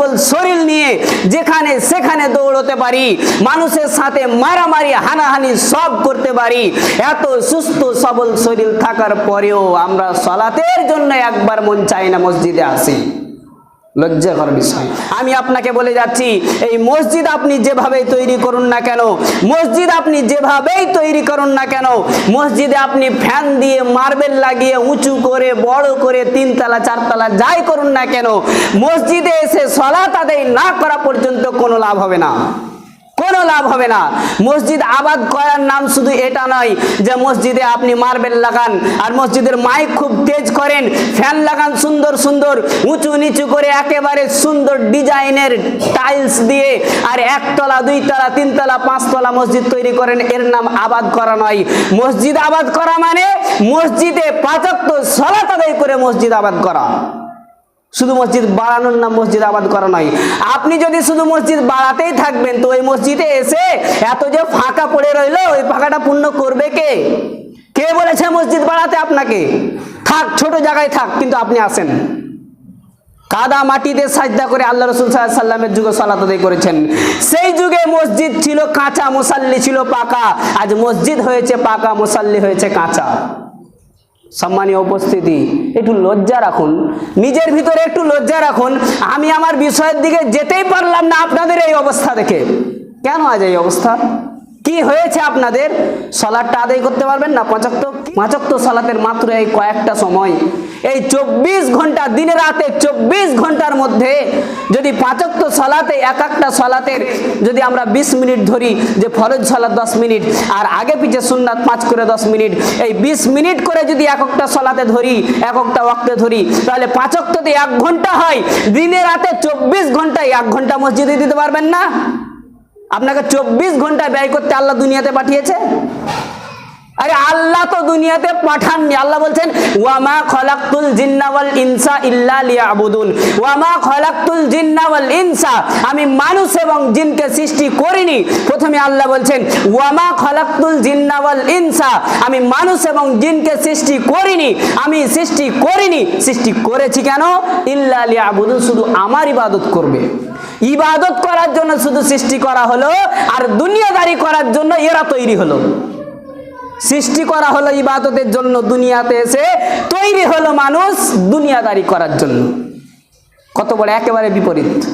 সবল শরীর নিয়ে যেখানে সেখানে দৌড়তে পারি, মানুষের সাথে মারামারি, হানাহানি সব করতে পারি। এত সুস্থ সবল শরীর থাকার পরেও আমরা সলাতের জন্য একবার মন চাই না মসজিদে আসি। লজ্জাকর বিষয়। আমি আপনাকে বলে যাচ্ছি, এই মসজিদ আপনি যেভাবেই তৈরি করুন না কেন, মসজিদ আপনি যেভাবেই তৈরি করুন না কেন, মসজিদে আপনি ফ্যান দিয়ে মার্বেল লাগিয়ে উঁচু করে, বড় করে তিনতলা, চারতলা যাই করুন না কেন, মসজিদে এসে সলাত আদায় না করা পর্যন্ত কোনো লাভ হবে না। কোনো লাভ হবে না। মসজিদ আবাদ করার নাম শুধু এটা নয় যে মসজিদে আপনি মার্বেল লাগান আর মসজিদের মাইক খুব তেজ করেন, ফ্যান লাগান সুন্দর সুন্দর, উঁচু নিচু করে একেবারে সুন্দর ডিজাইনের টাইলস দিয়ে আর একতলা, দুইতলা, তিনতলা, পাঁচতলা মসজিদ তৈরি করেন, এর নাম আবাদ করা নয়। মসজিদ আবাদ করা মানে মসজিদে পাঁচাত্তর সলাত আদায় করে মসজিদ আবাদ করা। শুধু মসজিদ বাড়ানোর নাম মসজিদ আবাদ করা নয়। আপনি যদি শুধু মসজিদ বাড়াতেই থাকবেন, তো ওই মসজিদে এসে এত যে ফাঁকা পড়ে রইল, ওই ফাঁকাটা পূর্ণ করবে কে? কে বলেছে মসজিদ বাড়াতে আপনাকে? থাক, ছোট জায়গায় থাক, কিন্তু আপনি আসেন। কাদা মাটিতে সাজদা করে আল্লাহ রসুল সাল্লামের যুগে সলাত করেছেন। সেই যুগে মসজিদ ছিল কাঁচা, মুসাল্লি ছিল পাকা। আজ মসজিদ হয়েছে পাকা, মুসাল্লি হয়েছে কাঁচা। সম্মানীয় উপস্থিতি, একটু লজ্জা রাখুন। নিজের ভিতরে একটু লজ্জা রাখুন। আমি আমার বিষয়ের দিকে যেতেই পারলাম না আপনাদের এই অবস্থা দেখে। কেন আজ এই অবস্থা? কি হয়েছে আপনাদের? সলাটটা আদায় করতে পারবেন না? পাঁচক্ত পাঁচক্ত সলাতের মাত্র এই কয়েকটা সময়। এই চব্বিশ ঘণ্টা, দিনে রাতে চব্বিশ ঘণ্টার মধ্যে যদি পাঁচক্ত সলাতে, এক একটা সলাতের যদি আমরা বিশ মিনিট ধরি, যে ফরজ সলাত দশ মিনিট, আর আগে পিছে সুন্নাত পাঁচ করে দশ মিনিট, এই বিশ মিনিট করে যদি এক একটা সলাতে ধরি, এক একটা ওয়াক্তে ধরি, তাহলে পাঁচক্ততে এক ঘণ্টা হয়। দিনে রাতে চব্বিশ ঘন্টায় এক ঘণ্টা মসজিদে দিতে পারবেন না? আপনাকে চব্বিশ ঘণ্টা ব্যয় করতে আল্লাহ দুনিয়াতে পাঠিয়েছে? আরে আল্লাহ তো দুনিয়াতে পাঠাননি। আল্লাহ বলছেন, ওয়ামা খলাকতুল জিন্না ওয়াল ইনসা ইল্লা লিয়াবুদুন। ওয়ামা খলাকতুল জিন্না ওয়াল ইনসা। আমি মানুষ এবং জিনকে সৃষ্টি করিনি। প্রথমে আল্লাহ বলছেন, ওয়ামা খলাকতুল জিন্না ওয়াল ইনসা। আমি মানুষ এবং জিনকে সৃষ্টি করিনি। আমি সৃষ্টি করিনি। সৃষ্টি করেছি কেন? ইল্লা লিয়াবুদুন, শুধু আমার ইবাদত করবে। ইবাদত করার জন্য শুধু সৃষ্টি করা হলো, আর দুনিয়াদারি করার জন্য এরা তৈরি হলো। সৃষ্টি করা হলো ইবাদতের জন্য, দুনিয়াতে এসে তৈরি হলো মানুষ দুনিয়াদারি করার জন্য। কত বড়, একেবারে বিপরীত।